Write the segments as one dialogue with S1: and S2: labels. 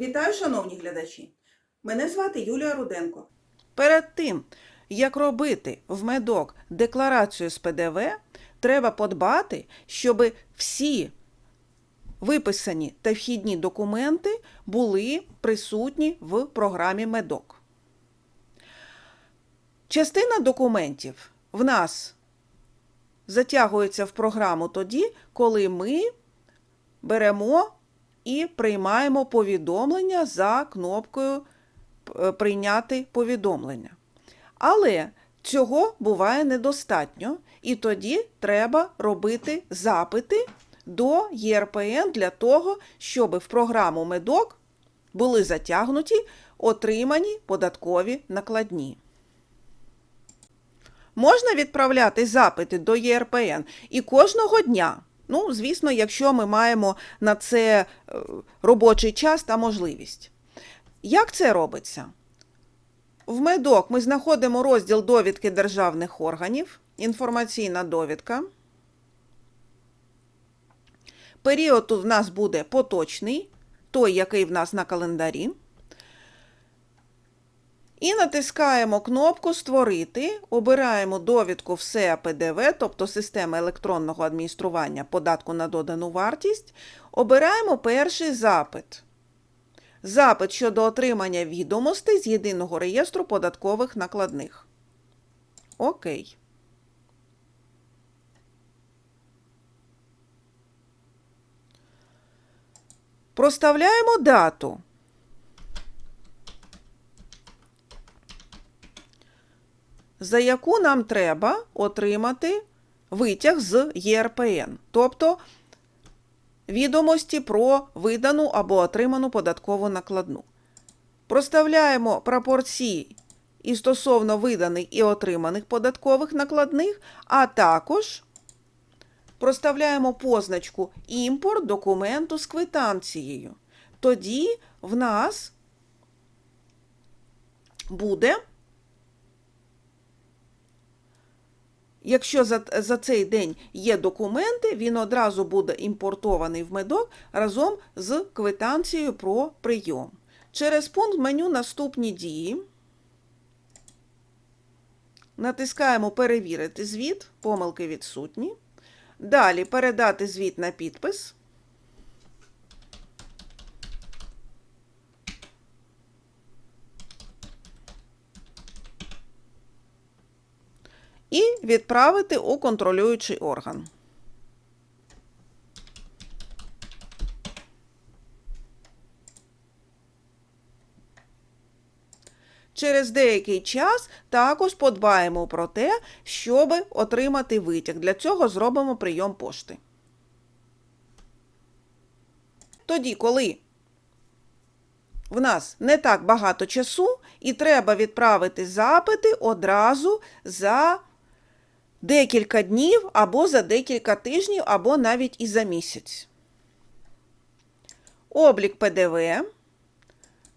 S1: Вітаю, шановні глядачі! Мене звати Юлія Руденко.
S2: Перед тим, як робити в медок декларацію з ПДВ, треба подбати, щоб всі виписані та вхідні документи були присутні в програмі медок. Частина документів в нас затягується в програму тоді, коли ми беремо і приймаємо повідомлення за кнопкою е, Прийняти повідомлення. Але цього буває недостатньо, і тоді треба робити запити до ЄРПН для того, щоб в програму медок були затягнуті отримані податкові накладні. Можна відправляти запити до ЄРПН і кожного дня. Ну, звісно, якщо ми маємо на це е, робочий час та можливість. Як це робиться? В медок ми знаходимо розділ довідки державних органів, інформаційна довідка. Період в нас буде поточний, той, який в нас на календарі. І натискаємо кнопку Створити, обираємо довідку все ПДВ, тобто система електронного адміністрування податку на додану вартість. Обираємо перший запит. Запит щодо отримання відомостей з єдиного реєстру податкових накладних. Окей. Проставляємо дату. За яку нам треба отримати витяг з ЄРПН, тобто відомості про видану або отриману податкову накладну. Проставляємо пропорції і стосовно виданих і отриманих податкових накладних, а також проставляємо позначку імпорт документу з квитанцією. Тоді в нас буде Якщо за, за цей день є документи, він одразу буде імпортований в медок разом з квитанцією про прийом. Через пункт меню Наступні дії. Натискаємо Перевірити звіт, помилки відсутні. Далі передати звіт на підпис. і відправити у контролюючий орган. Через деякий час також подбаємо про те, щоб отримати витяг. Для цього зробимо прийом пошти. Тоді, коли в нас не так багато часу, і треба відправити запити одразу за декілька днів або за декілька тижнів, або навіть і за місяць. Облік ПДВ,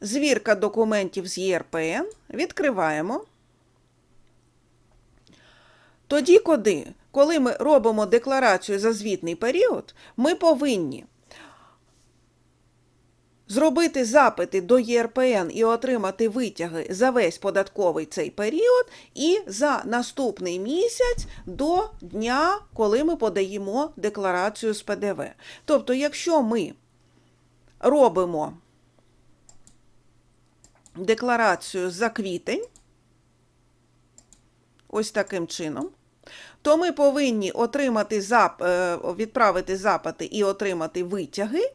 S2: звірка документів з ЄРПН. Відкриваємо. Тоді, коли, коли ми робимо декларацію за звітний період, ми повинні зробити запити до ЄРПН і отримати витяги за весь податковий цей період, і за наступний місяць до дня, коли ми подаємо декларацію з ПДВ. Тобто, якщо ми робимо декларацію за квітень, ось таким чином, то ми повинні отримати е, відправити запити і отримати витяги.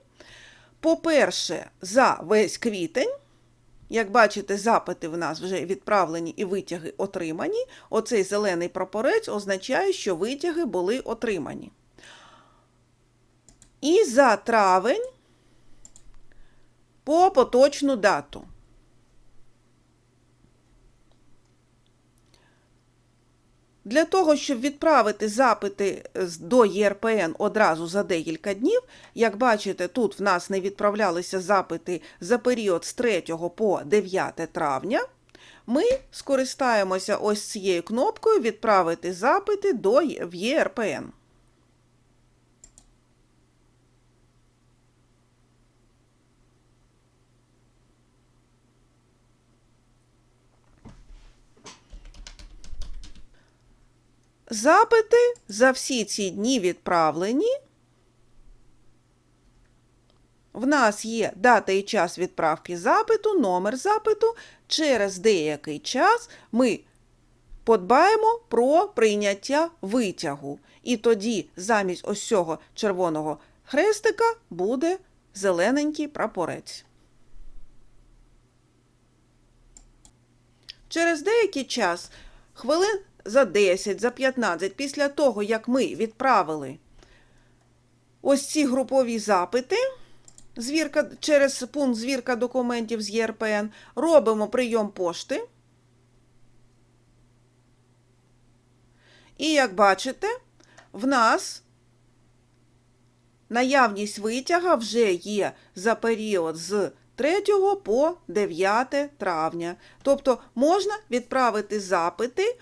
S2: По-перше, за весь квітень, як бачите, запити в нас вже відправлені і витяги отримані. Оцей зелений прапорець означає, що витяги були отримані. І за травень по поточну дату. Для того, щоб відправити запити до ЄРПН одразу за декілька днів, як бачите, тут в нас не відправлялися запити за період з 3 по 9 травня, ми скористаємося ось цією кнопкою Відправити запити до в ЄРПН. Запити за всі ці дні відправлені. В нас є дата і час відправки запиту, номер запиту. Через деякий час ми подбаємо про прийняття витягу. І тоді замість ось цього червоного хрестика буде зелененький прапорець. Через деякий час, хвилин за 10, за 15, після того, як ми відправили ось ці групові запити, звірка, через пункт звірка документів з ЄРПН, робимо прийом пошти. І як бачите, в нас наявність витяга вже є за період з 3 по 9 травня. Тобто можна відправити запити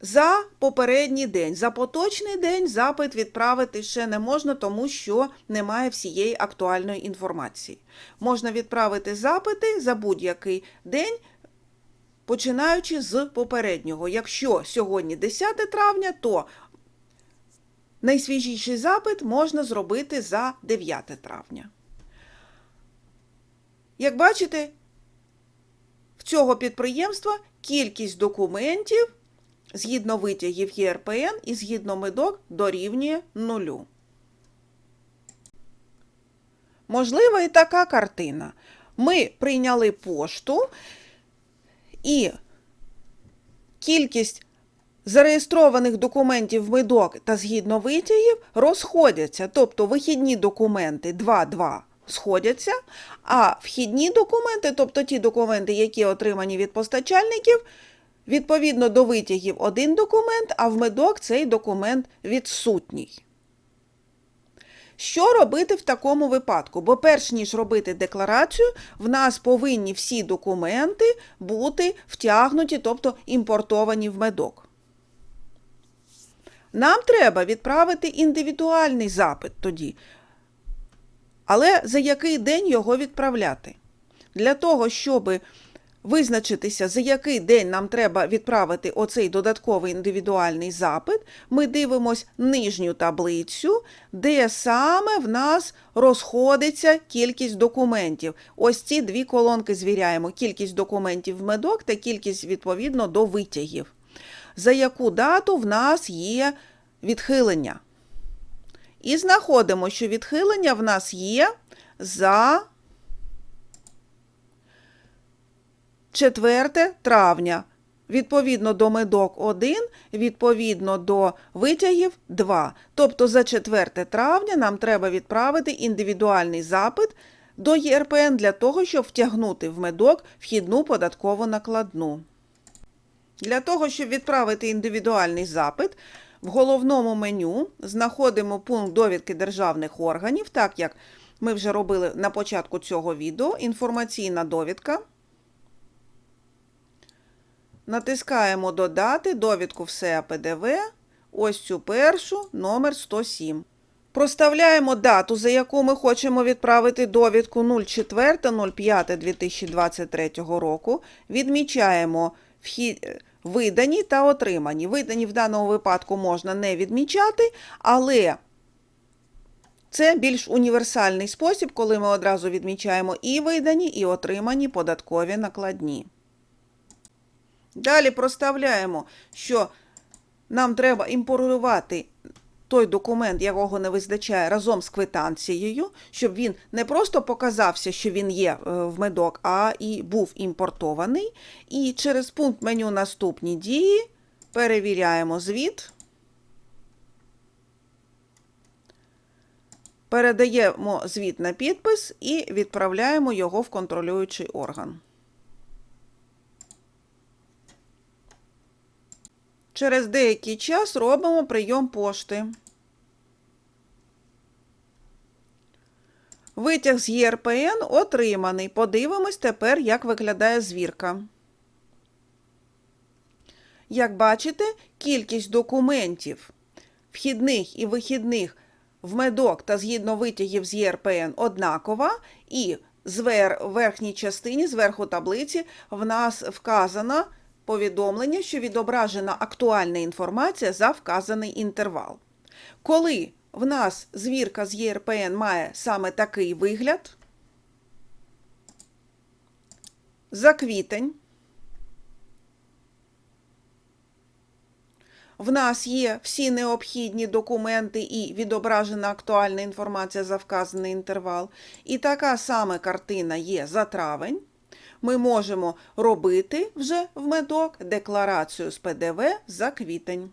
S2: за попередній день. За поточний день запит відправити ще не можна, тому що немає всієї актуальної інформації. Можна відправити запити за будь-який день, починаючи з попереднього. Якщо сьогодні 10 травня, то найсвіжіший запит можна зробити за 9 травня. Як бачите, в цього підприємства кількість документів згідно витягів ЄРПН і згідно медок дорівнює нулю. Можлива і така картина. Ми прийняли пошту і кількість зареєстрованих документів в медок та згідно витягів розходяться. Тобто вихідні документи 2-2 сходяться, а вхідні документи, тобто ті документи, які отримані від постачальників, відповідно до витягів один документ, а в медок цей документ відсутній. Що робити в такому випадку? Бо перш ніж робити декларацію, в нас повинні всі документи бути втягнуті, тобто імпортовані в медок. Нам треба відправити індивідуальний запит тоді. Але за який день його відправляти? Для того, щоб визначитися, за який день нам треба відправити оцей додатковий індивідуальний запит, ми дивимось нижню таблицю, де саме в нас розходиться кількість документів. Ось ці дві колонки звіряємо: кількість документів в медок та кількість відповідно до витягів. За яку дату в нас є відхилення? І знаходимо, що відхилення в нас є за 4 травня. Відповідно до медок 1, відповідно до витягів 2. Тобто за 4 травня нам треба відправити індивідуальний запит до ЄРПН для того, щоб втягнути в медок вхідну податкову накладну. Для того, щоб відправити індивідуальний запит, в головному меню знаходимо пункт довідки державних органів, так як ми вже робили на початку цього відео, інформаційна довідка. Натискаємо Додати довідку все ПДВ, ось цю першу, номер 107. Проставляємо дату, за яку ми хочемо відправити довідку 04.05.2023 року. Відмічаємо вхід видані та отримані. Видані в даному випадку можна не відмічати, але це більш універсальний спосіб, коли ми одразу відмічаємо і видані, і отримані податкові накладні. Далі проставляємо, що нам треба імпортувати той документ, якого не визначає разом з квитанцією, щоб він не просто показався, що він є е, в медок, а і був імпортований. І через пункт меню Наступні дії перевіряємо звіт. Передаємо звіт на підпис і відправляємо його в контролюючий орган. Через деякий час робимо прийом пошти. Витяг з ЄРПН отриманий. Подивимось тепер, як виглядає звірка. Як бачите, кількість документів вхідних і вихідних в медок та згідно витягів з ЄРПН однакова, і в верхній частині, зверху таблиці, в нас вказана повідомлення, що відображена актуальна інформація за вказаний інтервал. Коли в нас звірка з ЄРПН має саме такий вигляд, за квітень в нас є всі необхідні документи і відображена актуальна інформація за вказаний інтервал. І така сама картина є за травень. Ми можемо робити вже в медок декларацію з ПДВ за квітень.